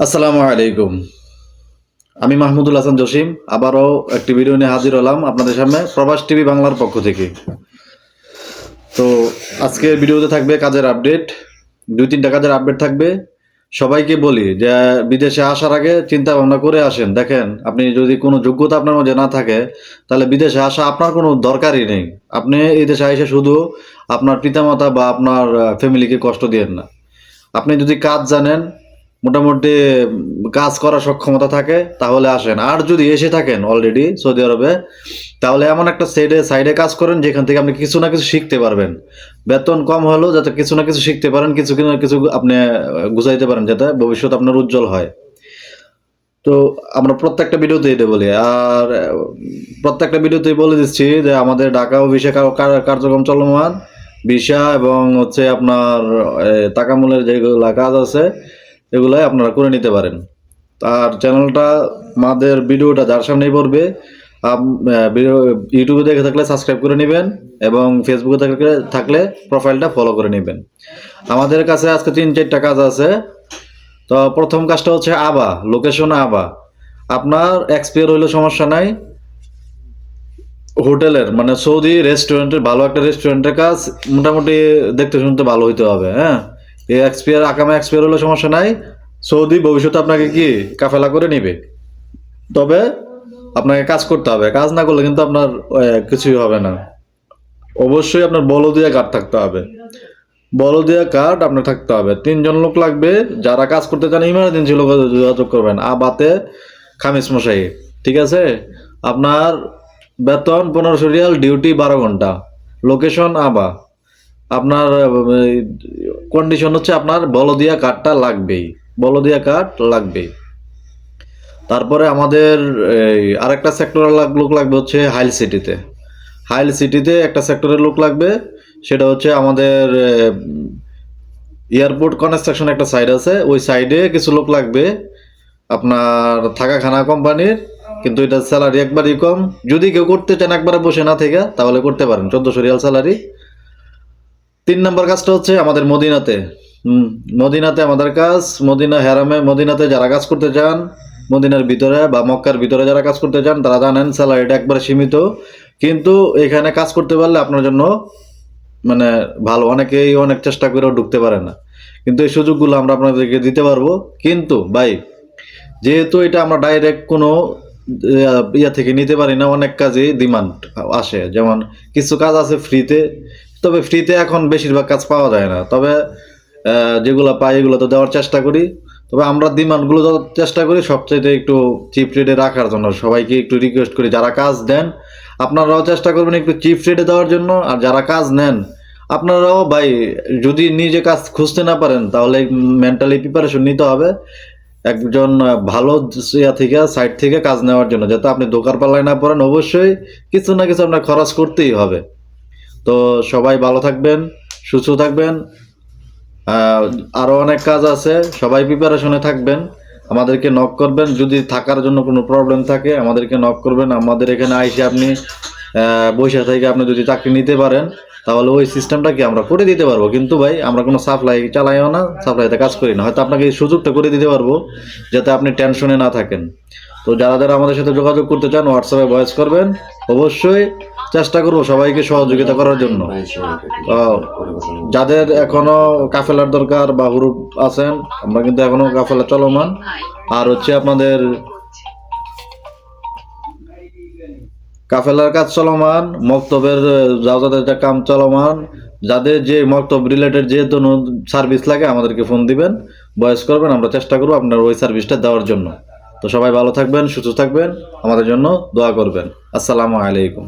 আসসালামু আলাইকুম। আমি মাহমুদুল হাসান জসিম, আবারও একটি ভিডিও নিয়ে হাজির হলাম আপনাদের সামনে প্রবাস টিভি বাংলার পক্ষ থেকে। তো আজকে ভিডিওতে থাকবে কাজের আপডেট, দুই তিনটা কাজের আপডেট থাকবে। সবাইকে বলি যে বিদেশে আসার আগে চিন্তা ভাবনা করে আসেন। দেখেন, আপনি যদি কোনো যোগ্যতা আপনার মধ্যে না থাকে, তাহলে বিদেশে আসা আপনার কোনো দরকারই নেই। আপনি এই দেশে এসে শুধু আপনার পিতামাতা বা আপনার ফ্যামিলিকে কষ্ট দিয়েন না। আপনি যদি কাজ জানেন মোটামুটি কাজ করার সক্ষমতা থাকে তাহলে আসেন। আর যদি এসে থাকেন অলরেডি সৌদি আরবে তাহলে এমন একটা সাইডে সাইডে কাজ করেন যেখান থেকে আপনি কিছু না কিছু শিখতে পারবেন। বেতন কম হলেও যাতে কিছু না কিছু শিখতে পারেন কিছু না কিছু আপনি গুছাইতে পারেন যাতে ভবিষ্যৎ আপনার উজ্জ্বল হয়। তো আমরা প্রত্যেকটা ভিডিওতে এটা বলি। আর প্রত্যেকটা ভিডিওতে বলে দিচ্ছি যে আমাদের ঢাকা ও ভিসা কার- কার- কার্যক্রম চলমান। ভিসা এবং হচ্ছে আপনার আহ, টাকামূলের যেগুলো কাজ আছে এগুলাই আপনারা করে নিতে পারেন। আর চ্যানেলটা আমাদের ভিডিওটা যার সামনেই পড়বে ইউটিউবে দেখে থাকলে সাবস্ক্রাইব করে নেবেন এবং ফেসবুকে থাকলে থাকলে প্রোফাইলটা ফলো করে নেবেন। আমাদের কাছে আজকে তিন, চারটা কাজ আছে। তো প্রথম কাজটা হচ্ছে আবা লোকেশন আবা আপনার এক্সপিয়ার হইলে সমস্যা নাই। হোটেলের মানে সৌদি রেস্টুরেন্টের, ভালো একটা রেস্টুরেন্টের কাজ মোটামুটি দেখতে শুনতে ভালো হইতে হবে হ্যাঁ? এই এক্সপিয়ার আকামে এক্সপিয়ার হলে সমস্যা নাই। সৌদি ভবিষ্যতে আপনাকে কি কাফেলা করে নিবে? তবে আপনাকে কাজ করতে হবে। কাজ না করলে কিন্তু আপনার কিছুই হবে না। অবশ্যই আপনার বলদিয়া কার্ড থাকতে হবে। বলদিয়া কার্ড আপনার থাকতে হবে। তিনজন লোক লাগবে, যারা কাজ করতে চান ইমার্জেন্সি লোক যোগাযোগ করবেন। আবাতে খামিস মশাই, ঠিক আছে? আপনার বেতন পনেরোশো রিয়াল ডিউটি বারো ঘণ্টা। লোকেশন আবা। আপনার কন্ডিশন হচ্ছে আপনার বলদিয়া কাঠটা লাগবেই, বলদিয়া কাঠ লাগবেই। তারপরে আমাদের আরেকটা সেক্টরের লোক লাগবে হচ্ছে হাইল সিটিতে। হাইল সিটিতে একটা সেক্টরের লোক লাগবে, সেটা হচ্ছে আমাদের এয়ারপোর্ট কনস্ট্রাকশন একটা সাইড আছে, ওই সাইডে কিছু লোক লাগবে, আপনার থাকা খানা কোম্পানির, কিন্তু এটা স্যালারি একবারই কম। যদি কেউ করতে চান একবারে বসে না থেকে, তাহলে করতে পারেন, চোদ্দশো রিয়াল স্যালারি তিন নম্বর কাজটা হচ্ছে আমাদের মদিনাতে। মদিনাতে আমাদের কাজ, মদিনা হেরামে, মদিনাতে যারা কাজ করতে চান মদিনার ভিতরে বা মক্কার ভিতরে যারা কাজ করতে চান তারা জানেন স্যালারিটা একবারে সীমিত। কিন্তু এখানে কাজ করতে পারলে আপনার জন্য মানে ভালো, অনেকেই অনেক চেষ্টা করেও ঢুকতে পারে না। কিন্তু এই সুযোগগুলো আমরা আপনাদেরকে দিতে পারব। কিন্তু ভাই, যেহেতু এটা আমরা ডাইরেক্ট কোনো ইয়া থেকে নিতে পারি না, অনেক কাজে ডিমান্ড আসে। যেমন কিছু কাজ আছে ফ্রিতে তবে ফ্রিতে এখন বেশিরভাগ কাজ পাওয়া যায় না। তবে যেগুলো পাই এগুলো তো দেওয়ার চেষ্টা করি। তবে আমরা ডিমান্ডগুলো চেষ্টা করি সবচেয়ে একটু চিপ রেটে রাখার জন্য। সবাইকে একটু রিকোয়েস্ট করি, যারা কাজ দেন, আপনারাও চেষ্টা করবেন একটু চিপ রেটে দেওয়ার জন্য। আর যারা কাজ নেন, আপনারাও ভাই, যদি নিজে কাজ খুঁজতে না পারেন, তাহলে মেন্টালি প্রিপারেশন নিতে হবে। একজন ভালো ইয়া থেকে সাইড থেকে কাজ নেওয়ার জন্য। যাতে আপনি দোকার পাল্লায় না পড়েন, অবশ্যই কিছু না কিছু আপনার খরচ করতেই হবে। তো সবাই ভালো থাকবেন সুস্থ থাকবেন। আহ, আরও অনেক কাজ আছে সবাই প্রিপারেশনে থাকবেন। আমাদেরকে নক করবেন যদি থাকার জন্য কোনো প্রবলেম থাকে আমাদেরকে নক করবেন। আমাদের এখানে আইসে আপনি বৈশা থেকে আপনি যদি চাকরি নিতে পারেন তাহলে ওই সিস্টেমটা কি আমরা করে দিতে পারব? কিন্তু ভাই আমরা কোনো সাপ্লাই চালাইও না সাপ্লাইতে কাজ করি না। হয়তো আপনাকে এই সুযোগটা করে দিতে পারব যাতে আপনি টেনশনে না থাকেন। তো যারা যারা আমাদের সাথে যোগাযোগ করতে চান হোয়াটসঅ্যাপে ভয়েস করবেন। অবশ্যই চেষ্টা করব সবাইকে সহযোগিতা করার জন্য। যাদের এখনও কাফেলার দরকার বা হুরুপ আছেন, আমরা কিন্তু এখনও কাফেলা চলমান। আর হচ্ছে আপনাদের কাফেলার কাজ চলমান, মক্তবের যাদের কাম চলমান, যাদের যে মক্তব রিলেটেড যে কোনো সার্ভিস লাগে, আমাদেরকে ফোন দিবেন বয়স করবেন, আমরা চেষ্টা করব আপনার ওই সার্ভিসটা দেওয়ার জন্য। তো সবাই ভালো থাকবেন, সুস্থ থাকবেন, আমাদের জন্য দোয়া করবেন। আসসালামু আলাইকুম।